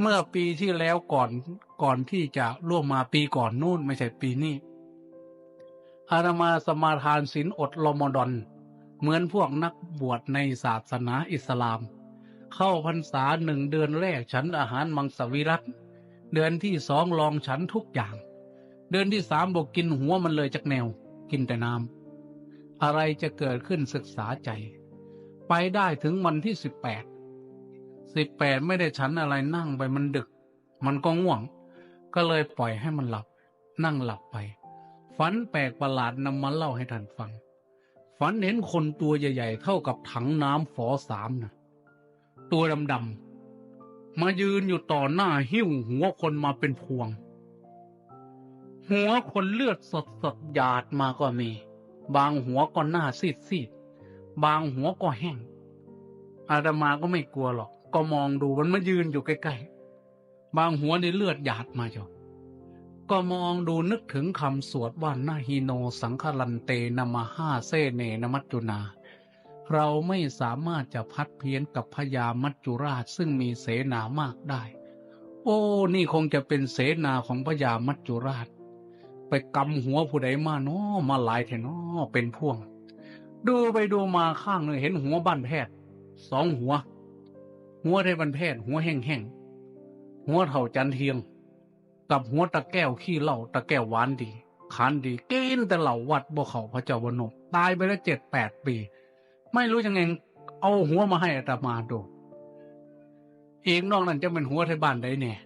เมื่อปีที่แล้วก่อนก่อนที่จะร่วมมาปีก่อนนู่นไม่ใช่ปีนี้อาตมาสมาทานศีลอดรอมฎอน เหมือนพวกนักบวชในศาสนาอิสลาม เข้าพรรษาหนึ่งเดือนแรกฉันอาหารมังสวิรัตเดือนที่สองลองฉันทุกอย่าง เดือนที่สามบอกกินหัวมันเลยจากแนว กินแต่น้ำอะไรจะเกิดขึ้นศึกษาใจ ไปได้ถึงวันที่สิบแปด สิบแปดไม่ได้ฉันอะไรนั่งไปมันดึก มันก็ง่วง ก็เลยปล่อยให้มันหลับ นั่งหลับไป ฝันแปลกประหลาดนำมาเล่าให้ท่านฟัง ฝันเห็นคนตัวใหญ่ ๆ เท่ากับถังน้ำฝอสามนะตัวดำๆมายืนอยู่ต่อหน้าหิ้วหัวคนมาเป็นพวง หัวคนเลือดสดสดๆหยาดมาก็มี บางหัวก็หน้าซีดซีดๆบางหัวก็แห้งอาตมาก็ไม่กลัวหรอก ก็มองดูมันมายืนอยู่ใกล้ๆ บางหัวในเลือดหยาดมาจ้ะก็มองดูนึกถึงคำสวดว่านาฮิโนสังคลันเตนามาห้าเซเนนมัจจุนา เราไม่สามารถจะพัดเพี้ยนกับพญามัจจุราชซึ่งมีเสนามากได้ โอ้ นี่คงจะเป็นเสนาของพญามัจจุราช ไปกำหัวผู้ใดมาเนาะมาหลายแถเนาะเป็นพ่วง ดูไปดูมาข้างหนึ่งเห็นหัวบ้านแพทย์สองหัว หัวได้บ้านแพทย์หัวแห้งๆหัวเท่าจันเทียง กับหัวตะแก้วขี้เหล้าตะแก้วหวานดีขานดีกินแต่เหล่าวัดบ่เขาพระเจ้าวนมตายไปแล้วเจ็ดแปดปี ไม่รู้ยังไงเอาหัวมาให้อาตมาดูเอีกนอกนั้นจะเป็นหัวไทยบ้านได้เนี่ย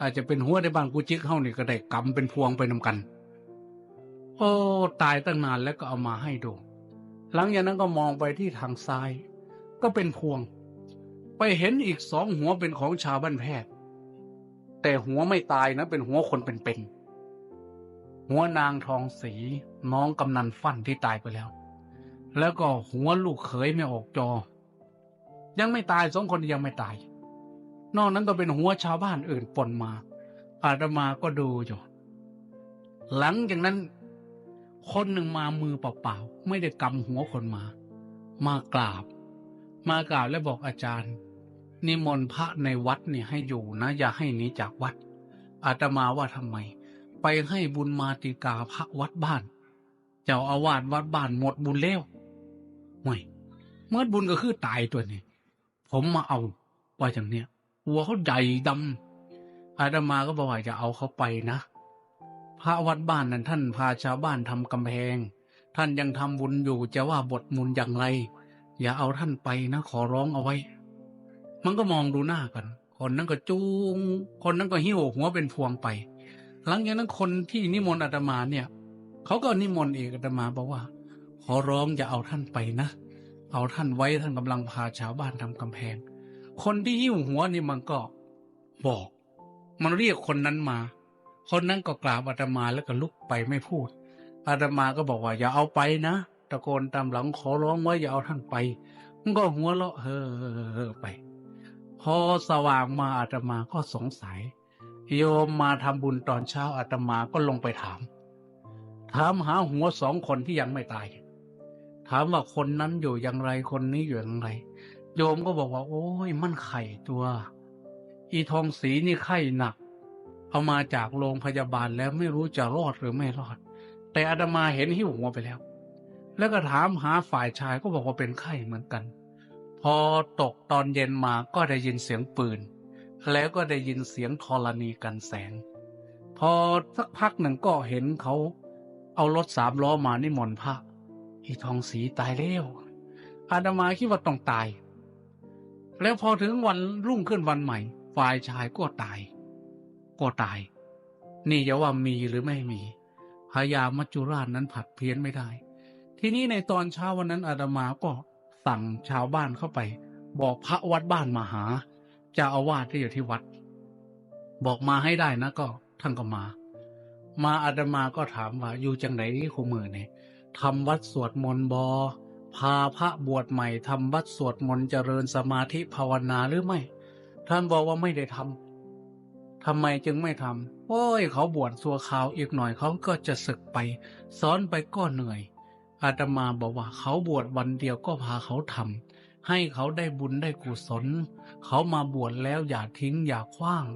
อาจจะเป็นหัวไทยบ้านกูจิกเฮานี่ก็ได้กำเป็นพวงไปนำกัน โอ้ตายตั้งนานแล้วก็เอามาให้ดู หลังจากนั้นก็มองไปที่ทางซ้าย ก็เป็นพวง ไปเห็นอีกสองหัวเป็นของชาวบ้านแพทย์ แต่หัวไม่ตายนะเป็นหัวคนเป็นๆหัวนางทองสีน้องกำนันฟันที่ตายไปแล้ว แล้วก็หัวลูกเขยไม่ออกจอ ยังไม่ตายสองคนยังไม่ตาย นอกนั้นก็เป็นหัวชาวบ้านอื่นปนมา อาตมาก็ดูอยู่ หลังจากนั้น คนหนึ่งมามือเปล่าๆไม่ได้กำหัวคนมา มากราบมากราบแล้วบอกอาจารย์ นิมนต์พระในวัดเนี่ยให้อยู่นะ อย่าให้หนีจากวัด อาตมาว่าทำไม ไปให้บุญมาติกาพระวัดบ้าน เจ้าอาวาสวัดบ้านหมดบุญแล้วไม่เมื่อบุญก็คือตายตัวนี้ผมมาเอาว่าอย่างเนี้ยหัวเขาใหญ่ดำอาตมาก็บอกว่าจะเอาเขาไปนะ พระวัดบ้านนั้นท่านพาชาวบ้านทำกำแพง ท่านยังทำบุญอยู่จะว่าบทมุนอย่างไร อย่าเอาท่านไปนะ ขอร้องเอาไว้ มันก็มองดูหน้ากัน คนนั้นก็จูง คนนั้นก็หิ้วหัวเป็นพวงไป หลังจากนั้นคนที่นิมนต์อาตมาเนี่ยเขาก็นิมนต์เอกอาตมาบอกว่า ขอร้องอย่าเอาท่านไปนะ เอาท่านไว้ท่านกำลังพาชาวบ้านทำกำแพง คนที่หิ้วหัวนี่มันก็บอก มันเรียกคนนั้นมา คนนั้นก็กราบอาตมาแล้วก็ลุกไปไม่พูด อาตมาก็บอกว่า อย่าเอาไปนะตะโกนตามหลังขอร้องว่าอย่าเอาท่านไป มันก็หัวเราะเฮ้อไป พอสว่างมาอาตมาก็สงสัย โยมมาทำบุญตอนเช้าอาตมาก็ลงไปถาม ถามหาหัวสองคนที่ยังไม่ตาย ถามว่าคนนั้นอยู่อย่างไรคนนี้อยู่อย่างไร โยมก็บอกว่า โอ้ยมันไข่ตัว อีทองสีนี่ไข้หนัก เอามาจากโรงพยาบาลแล้วไม่รู้จะรอดหรือไม่รอด แต่อาตมาเห็นหิวหัวไปแล้ว แล้วก็ถามหาฝ่ายชายก็บอกว่าเป็นไข้เหมือนกัน พอตกตอนเย็นมาก็ได้ยินเสียงปืน แล้วก็ได้ยินเสียงธรณีกันแสง พอสักพักหนึ่งก็เห็นเขาเอารถสามล้อมานิมนต์พระอีทองสีตายแล้วอาตมาคิดว่าต้องตาย แล้วพอถึงวันรุ่งขึ้นวันใหม่ ฝ่ายชายก็ตาย ก็ตาย นี่จะว่ามีหรือไม่มีพญามัจจุราชนั้นผัดเพี้ยนไม่ได้ ทีนี้ในตอนเช้าวันนั้นอาตมาก็ สั่งชาวบ้านเข้าไป บอกพระวัดบ้านมาหาเจ้าอาวาสที่อยู่ที่วัด บอกมาให้ได้นะก็ท่านก็มา มาอาตมาก็ถามว่าอยู่จังไหนครูมือเนี่ยทำวัดสวดมนต์บอพาพระบวชใหม่ทำวัดสวดมนต์เจริญสมาธิภาวนาหรือไม่ ท่านบอกว่าไม่ได้ทำทำไมจึงไม่ทำโอ้ยเขาบวชสัวขาวอีกหน่อยเขาก็จะศึกไปสอนไปก็เหนื่อย อาตมาบอกว่าเขาบวชวันเดียวก็พาเขาทำให้เขาได้บุญได้กุศล เขามาบวชแล้วอย่าทิ้งอย่าคว้าง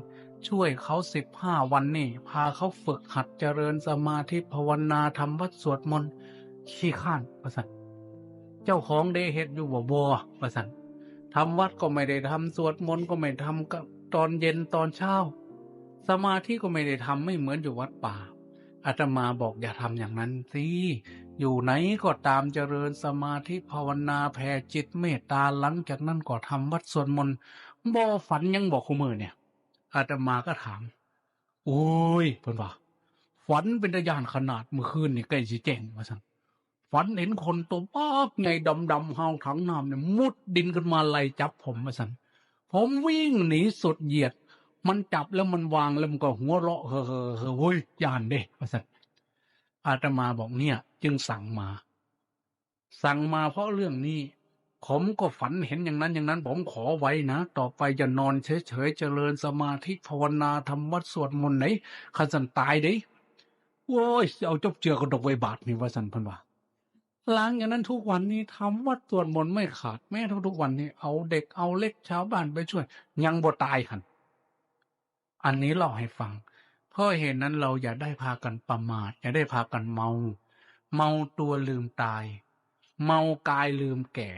ช่วยเขาสิบห้าวันนี่ พาเขาฝึกหัดเจริญสมาธิภาวนาทำวัดสวดมนต์ขี้ข้านประสันเจ้าของได้เฮ็ดอยู่บ่บ่ประสันทำวัดก็ไม่ได้ทำสวดมนต์ก็ไม่ทำตอนเย็นตอนเช้า สมาธิก็ไม่ได้ทำไม่เหมือนอยู่วัดป่า อาตมาบอกอย่าทำอย่างนั้นสิอยู่ไหนก็ตามเจริญสมาธิภาวนาแผ่จิตเมตตาหลังจากนั้นก็ทำวัดสวดมนต์บ่ฝันยังบอกคูมือเนี่ยอาตมาก็ถาม โอ้ยเพิ่นว่าฝันเป็นตะยานขนาดเมื่อคืนนี่ใกล้สิแจ้งว่าซั่นฝันเห็นคนตัวปากไงดำดำๆหาวถังน้ำเนี่ยมุดดินขึ้นมาไล่จับผมว่าซั่นผมวิ่งหนีสุดเหยียด มันจับแล้วมันวางแล้วมันก็หัวเราะเฮ้อเฮ้อเฮ้อเฮ้ยยานเด้ว่าซั่นอาตมาบอกเนี่ย จึงสั่งมา สั่งมาเพราะเรื่องนี้ ผมก็ฝันเห็นอย่างนั้นอย่างนั้น ผมขอไว้นะ ต่อไปจะนอนเฉยๆเจริญสมาธิภาวนาทำวัดสวดมนต์ไหนขันสันตายเด้โว้ยเอาจบเจือกระดกไว้บาทนี่ว่าสันพันว่าหลังจากนั้นทุกวันนี้ทำวัดสวดมนต์ไม่ขาดแม้ทุกๆวันนี้เอาเด็กเอาเล็กชาวบ้านไปช่วย ยังบ่ตายหัน อันนี้เล่าให้ฟัง เพราะเหตุนั้นเราอย่าได้พากันประมาท อย่าได้พากันเมา เมาตัวลืมตาย เมากายลืมแก่